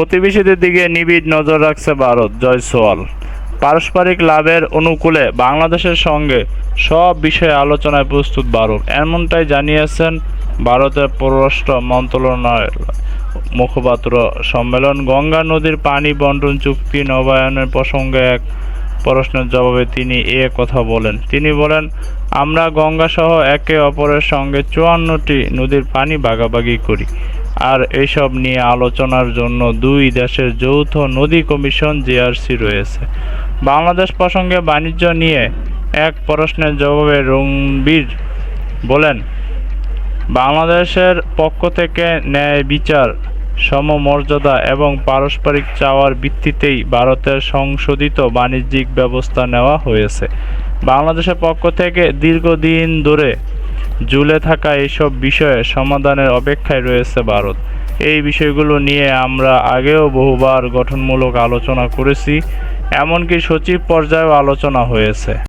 প্রতিবেশীদের দিকে নিবিড় নজর রাখছে ভারত জয়সওয়াল পারস্পরিক লাভের অনুকূলে বাংলাদেশের সঙ্গে সব বিষয়ে আলোচনায় প্রস্তুত ভারত। এমনটাই জানিয়েছেন ভারতের পররাষ্ট্র মন্ত্রণালয়ের মুখপাত্র সম্মেলন। গঙ্গা নদীর পানি বন্টন চুক্তি নবায়নের প্রসঙ্গে এক প্রশ্নের জবাবে তিনি এ কথা বলেন। তিনি বলেন, আমরা গঙ্গাসহ একে অপরের সঙ্গে চুয়ান্নটি নদীর পানি ভাগাভাগি করি। আর এসব নিয়ে আলোচনার জন্য দুই দেশের যৌথ নদী কমিশন জেআরসি রয়েছে। বাংলাদেশ প্রসঙ্গে বাণিজ্য নিয়ে এক প্রশ্নের জবাবে রণবীর বলেন, বাংলাদেশের পক্ষ থেকে ন্যায় বিচার, সমমর্যাদা এবং পারস্পরিক চাওয়ার ভিত্তিতেই ভারতের সংশোধিত বাণিজ্যিক ব্যবস্থা নেওয়া হয়েছে। বাংলাদেশের পক্ষ থেকে দীর্ঘদিন ধরে ঝুলে থাকা এইসব বিষয়ে সমাধানের অপেক্ষায় রয়েছে ভারত। এই বিষয়গুলো নিয়ে আমরা আগেও বহুবার গঠনমূলক আলোচনা করেছি, এমনকি সচিব পর্যায়েও আলোচনা হয়েছে।